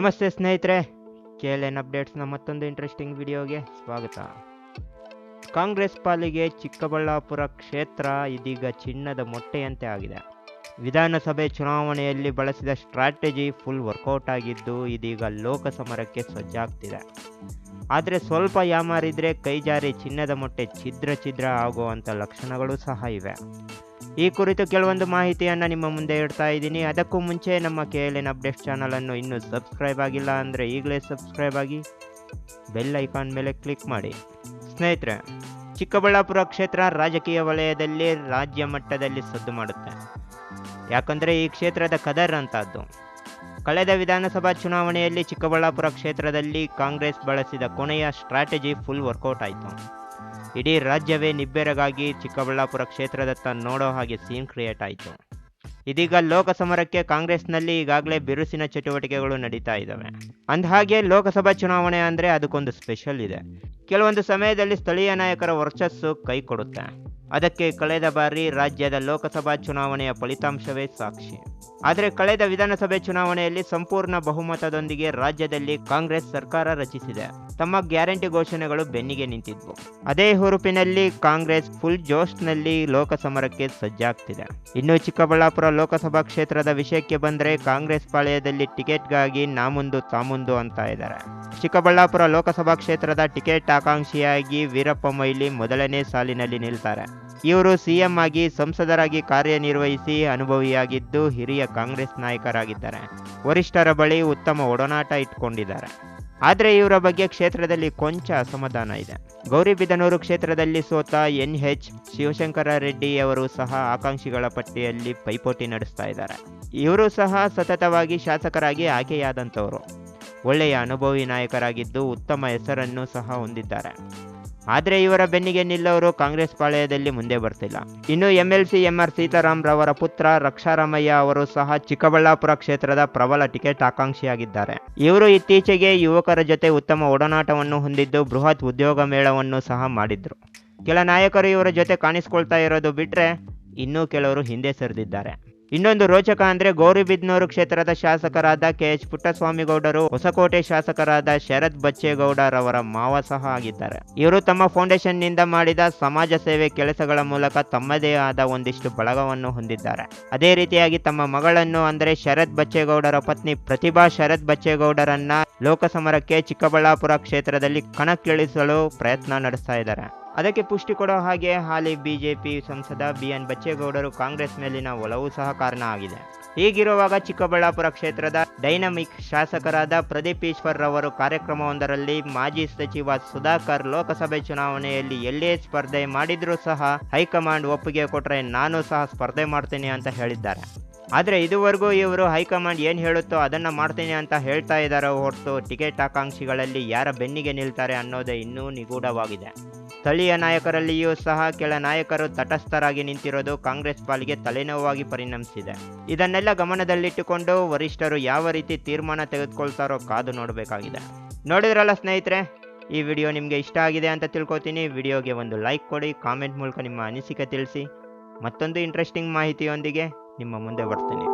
ನಮಸ್ತೆ ಸ್ನೇಹಿತರೆ. K L N ಅಪ್ಡೇಟ್ಸ್ನ ಮತ್ತೊಂದು ಇಂಟ್ರೆಸ್ಟಿಂಗ್ ವಿಡಿಯೋಗೆ ಸ್ವಾಗತ. ಕಾಂಗ್ರೆಸ್ ಪಾಲಿಗೆ ಚಿಕ್ಕಬಳ್ಳಾಪುರ ಕ್ಷೇತ್ರ ಇದೀಗ ಚಿನ್ನದ ಮೊಟ್ಟೆಯಂತೆ ಆಗಿದೆ. ವಿಧಾನಸಭೆ ಚುನಾವಣೆಯಲ್ಲಿ ಬಳಸಿದ ಸ್ಟ್ರಾಟಜಿ ಫುಲ್ ವರ್ಕೌಟ್ ಆಗಿದ್ದು ಇದೀಗ ಲೋಕಸಮರಕ್ಕೆ ಸಜ್ಜಾಗ್ತಿದೆ. ಆದರೆ ಸ್ವಲ್ಪ ಯಾಮಾರಿದ್ರೆ ಕೈಜಾರಿ ಚಿನ್ನದ ಮೊಟ್ಟೆ ಛಿದ್ರ ಛಿದ್ರ ಆಗುವಂಥ ಲಕ್ಷಣಗಳು ಸಹ ಇವೆ. ಈ ಕುರಿತು ಕೆಲವೊಂದು ಮಾಹಿತಿಯನ್ನು ನಿಮ್ಮ ಮುಂದೆ ಇಡ್ತಾ ಇದ್ದೀನಿ. ಅದಕ್ಕೂ ಮುಂಚೆ ನಮ್ಮ ಕೆ ಎಲ್ ಎನ್ ಅಪ್ಡೇಟ್ ಚಾನಲನ್ನು ಇನ್ನೂ ಸಬ್ಸ್ಕ್ರೈಬ್ ಆಗಿಲ್ಲ ಅಂದರೆ ಈಗಲೇ ಸಬ್ಸ್ಕ್ರೈಬ್ ಆಗಿ ಬೆಲ್ ಐಕಾನ್ ಮೇಲೆ ಕ್ಲಿಕ್ ಮಾಡಿ. ಸ್ನೇಹಿತರೆ, ಚಿಕ್ಕಬಳ್ಳಾಪುರ ಕ್ಷೇತ್ರ ರಾಜಕೀಯ ವಲಯದಲ್ಲಿ ರಾಜ್ಯ ಮಟ್ಟದಲ್ಲಿ ಸದ್ದು ಮಾಡುತ್ತೆ. ಯಾಕಂದರೆ ಈ ಕ್ಷೇತ್ರದ ಕದರ್ ಅಂತದ್ದು ಕಳೆದ ವಿಧಾನಸಭಾ ಚುನಾವಣೆಯಲ್ಲಿ ಚಿಕ್ಕಬಳ್ಳಾಪುರ ಕ್ಷೇತ್ರದಲ್ಲಿ ಕಾಂಗ್ರೆಸ್ ಬಳಸಿದ ಕೊನೆಯ ಸ್ಟ್ರಾಟಜಿ ಫುಲ್ ವರ್ಕೌಟ್ ಆಯಿತು. ಇಡೀ ರಾಜ್ಯವೇ ನಿಬ್ಬೆರಗಾಗಿ ಚಿಕ್ಕಬಳ್ಳಾಪುರ ಕ್ಷೇತ್ರದತ್ತ ನೋಡೋ ಹಾಗೆ ಸೀನ್ ಕ್ರಿಯೇಟ್ ಆಯಿತು. ಇದೀಗ ಲೋಕಸಮರಕ್ಕೆ ಕಾಂಗ್ರೆಸ್ನಲ್ಲಿ ಈಗಾಗಲೇ ಬಿರುಸಿನ ಚಟುವಟಿಕೆಗಳು ನಡೀತಾ ಇದ್ದಾವೆ ಅಂದಹಾಗೆ ಲೋಕಸಭಾ ಚುನಾವಣೆ ಅಂದರೆ ಅದಕ್ಕೊಂದು ಸ್ಪೆಷಲ್ ಇದೆ. ಕೆಲವೊಂದು ಸಮಯದಲ್ಲಿ ಸ್ಥಳೀಯ ನಾಯಕರ ವರ್ಚಸ್ಸು ಕೈ ಕೊಡುತ್ತೆ. ಅದಕ್ಕೆ ಕಳೆದ ಬಾರಿ ರಾಜ್ಯದ ಲೋಕಸಭಾ ಚುನಾವಣೆಯ ಫಲಿತಾಂಶವೇ ಸಾಕ್ಷಿ. ಆದರೆ ಕಳೆದ ವಿಧಾನಸಭೆ ಚುನಾವಣೆಯಲ್ಲಿ ಸಂಪೂರ್ಣ ಬಹುಮತದೊಂದಿಗೆ ರಾಜ್ಯದಲ್ಲಿ ಕಾಂಗ್ರೆಸ್ ಸರ್ಕಾರ ರಚಿಸಿದೆ. ತಮ್ಮ ಗ್ಯಾರಂಟಿ ಘೋಷಣೆಗಳು ಬೆನ್ನಿಗೆ ನಿಂತಿದ್ವು. ಅದೇ ಹುರುಪಿನಲ್ಲಿ ಕಾಂಗ್ರೆಸ್ ಫುಲ್ ಜೋಶ್ನಲ್ಲಿ ಲೋಕಸಮರಕ್ಕೆ ಸಜ್ಜಾಗ್ತಿದೆ. ಇನ್ನು ಚಿಕ್ಕಬಳ್ಳಾಪುರ ಲೋಕಸಭಾ ಕ್ಷೇತ್ರದ ವಿಷಯಕ್ಕೆ ಬಂದರೆ ಕಾಂಗ್ರೆಸ್ ಪಾಳ್ಯದಲ್ಲಿ ಟಿಕೆಟ್ಗಾಗಿ ನಾಮುಂದು ತಾಮುಂದು ಅಂತ ಇದ್ದಾರೆ ಚಿಕ್ಕಬಳ್ಳಾಪುರ ಲೋಕಸಭಾ ಕ್ಷೇತ್ರದ ಟಿಕೆಟ್ ಆಕಾಂಕ್ಷಿಯಾಗಿ ವೀರಪ್ಪ ಮೊಯ್ಲಿ ಮೊದಲನೇ ಸಾಲಿನಲ್ಲಿ ನಿಲ್ತಾರೆ. ಇವರು ಸಿಎಂ ಆಗಿ ಸಂಸದರಾಗಿ ಕಾರ್ಯನಿರ್ವಹಿಸಿ ಅನುಭವಿಯಾಗಿದ್ದು ಹಿರಿಯ ಕಾಂಗ್ರೆಸ್ ನಾಯಕರಾಗಿದ್ದಾರೆ. ವರಿಷ್ಠರ ಬಳಿ ಉತ್ತಮ ಒಡನಾಟ ಇಟ್ಕೊಂಡಿದ್ದಾರೆ. ಆದರೆ ಇವರ ಬಗ್ಗೆ ಕ್ಷೇತ್ರದಲ್ಲಿ ಕೊಂಚ ಅಸಮಾಧಾನ ಇದೆ. ಗೌರಿಬಿದನೂರು ಕ್ಷೇತ್ರದಲ್ಲಿ ಸೋತ ಎನ್ ಎಚ್ ಶಿವಶಂಕರ ರೆಡ್ಡಿ ಅವರು ಸಹ ಆಕಾಂಕ್ಷಿಗಳ ಪಟ್ಟಿಯಲ್ಲಿ ಪೈಪೋಟಿ ನಡೆಸ್ತಾ ಇದ್ದಾರೆ. ಇವರು ಸಹ ಸತತವಾಗಿ ಶಾಸಕರಾಗಿ ಆಯ್ಕೆಯಾದಂಥವರು. ಒಳ್ಳೆಯ ಅನುಭವಿ ನಾಯಕರಾಗಿದ್ದು ಉತ್ತಮ ಹೆಸರನ್ನು ಸಹ ಹೊಂದಿದ್ದಾರೆ. ಆದರೆ ಇವರ ಬೆನ್ನಿಗೆ ನಿಲ್ಲವರು ಕಾಂಗ್ರೆಸ್ ಪಾಳಯದಲ್ಲಿ ಮುಂದೆ ಬರ್ತಿಲ್ಲ. ಇನ್ನು ಎಂಎಲ್ಸಿ, ಎಂಆರ್ ಸೀತಾರಾಮ್ ರವರ ಪುತ್ರ ರಕ್ಷಾರಾಮಯ್ಯ ಅವರು ಸಹ ಚಿಕ್ಕಬಳ್ಳಾಪುರ ಕ್ಷೇತ್ರದ ಪ್ರಬಲ ಟಿಕೆಟ್ ಆಕಾಂಕ್ಷಿಯಾಗಿದ್ದಾರೆ. ಇವರು ಇತ್ತೀಚೆಗೆ ಯುವಕರ ಜೊತೆ ಉತ್ತಮ ಒಡನಾಟವನ್ನು ಹೊಂದಿದ್ದು ಬೃಹತ್ ಉದ್ಯೋಗ ಮೇಳವನ್ನು ಸಹ ಮಾಡಿದ್ರು. ಕೆಲ ನಾಯಕರು ಇವರ ಜೊತೆ ಕಾಣಿಸ್ಕೊಳ್ತಾ ಇರೋದು ಬಿಟ್ರೆ ಇನ್ನೂ ಕೆಲವರು ಹಿಂದೆ ಸರಿದಿದ್ದಾರೆ. ಇನ್ನೊಂದು ರೋಚಕ ಅಂದ್ರೆ ಗೌರಿಬಿದ್ನೂರು ಕ್ಷೇತ್ರದ ಶಾಸಕರಾದ ಕೆ ಎಚ್ ಪುಟ್ಟಸ್ವಾಮಿಗೌಡರು, ಹೊಸಕೋಟೆ ಶಾಸಕರಾದ ಶರತ್ ಬಚ್ಚೇಗೌಡರವರ ಮಾವ ಸಹ ಆಗಿದ್ದಾರೆ. ಇವರು ತಮ್ಮ ಫೌಂಡೇಶನ್ನಿಂದ ಮಾಡಿದ ಸಮಾಜ ಸೇವೆ ಕೆಲಸಗಳ ಮೂಲಕ ತಮ್ಮದೇ ಆದ ಒಂದಿಷ್ಟು ಬಳಗವನ್ನು ಹೊಂದಿದ್ದಾರೆ. ಅದೇ ರೀತಿಯಾಗಿ ತಮ್ಮ ಮಗಳನ್ನು ಅಂದ್ರೆ ಶರತ್ ಬಚ್ಚೇಗೌಡರ ಪತ್ನಿ ಪ್ರತಿಭಾ ಶರತ್ ಬಚ್ಚೇಗೌಡರನ್ನ ಲೋಕಸಮರಕ್ಕೆ ಚಿಕ್ಕಬಳ್ಳಾಪುರ ಕ್ಷೇತ್ರದಲ್ಲಿ ಕಣಕ್ಕಿಳಿಸಲು ಪ್ರಯತ್ನ ನಡೆಸ್ತಾ ಇದ್ದಾರೆ. ಅದಕ್ಕೆ ಪುಷ್ಟಿ ಕೊಡೋ ಹಾಗೆ ಹಾಲಿ ಬಿಜೆಪಿ ಸಂಸದ ಬಿ ಎನ್ ಬಚ್ಚೇಗೌಡರು ಕಾಂಗ್ರೆಸ್ ಮೇಲಿನ ಒಲವು ಸಹ ಕಾರಣ ಆಗಿದೆ. ಹೀಗಿರುವಾಗ ಚಿಕ್ಕಬಳ್ಳಾಪುರ ಕ್ಷೇತ್ರದ ಡೈನಮಿಕ್ ಶಾಸಕರಾದ ಪ್ರದೀಪ್ ಈಶ್ವರ್ ರವರು ಕಾರ್ಯಕ್ರಮವೊಂದರಲ್ಲಿ ಮಾಜಿ ಸಚಿವ ಸುಧಾಕರ್ ಲೋಕಸಭೆ ಚುನಾವಣೆಯಲ್ಲಿ ಎಲ್ಲೇ ಸ್ಪರ್ಧೆ ಮಾಡಿದ್ರೂ ಸಹ ಹೈಕಮಾಂಡ್ ಒಪ್ಪಿಗೆ ಕೊಟ್ಟರೆ ನಾನು ಸಹ ಸ್ಪರ್ಧೆ ಮಾಡ್ತೀನಿ ಅಂತ ಹೇಳಿದ್ದಾರೆ. ಆದರೆ ಇದುವರೆಗೂ ಇವರು ಹೈಕಮಾಂಡ್ ಏನು ಹೇಳುತ್ತೋ ಅದನ್ನು ಮಾಡ್ತೀನಿ ಅಂತ ಹೇಳ್ತಾ ಇದ್ದಾರೆ ಹೊರತು ಟಿಕೆಟ್ ಆಕಾಂಕ್ಷಿಗಳಲ್ಲಿ ಯಾರ ಬೆನ್ನಿಗೆ ನಿಲ್ತಾರೆ ಅನ್ನೋದೇ ಇನ್ನೂ ನಿಗೂಢವಾಗಿದೆ. ಸ್ಥಳೀಯ ನಾಯಕರಲ್ಲಿಯೂ ಸಹ ಕೆಲ ನಾಯಕರು ತಟಸ್ಥರಾಗಿ ನಿಂತಿರೋದು ಕಾಂಗ್ರೆಸ್ ಪಾಲಿಗೆ ತಲೆನೋವಾಗಿ ಪರಿಣಮಿಸಿದೆ. ಇದನ್ನೆಲ್ಲ ಗಮನದಲ್ಲಿಟ್ಟುಕೊಂಡು ವರಿಷ್ಠರು ಯಾವ ರೀತಿ ತೀರ್ಮಾನ ತೆಗೆದುಕೊಳ್ತಾರೋ ಕಾದು ನೋಡಬೇಕಾಗಿದೆ. ನೋಡಿದ್ರಲ್ಲ ಸ್ನೇಹಿತರೆ, ಈ ವಿಡಿಯೋ ನಿಮಗೆ ಇಷ್ಟ ಆಗಿದೆ ಅಂತ ತಿಳ್ಕೊತೀನಿ. ವಿಡಿಯೋಗೆ ಒಂದು ಲೈಕ್ ಕೊಡಿ, ಕಾಮೆಂಟ್ ಮೂಲಕ ನಿಮ್ಮ ಅನಿಸಿಕೆ ತಿಳಿಸಿ. ಮತ್ತೊಂದು ಇಂಟ್ರೆಸ್ಟಿಂಗ್ ಮಾಹಿತಿಯೊಂದಿಗೆ ನಿಮ್ಮ ಮುಂದೆ ಬರ್ತೀನಿ.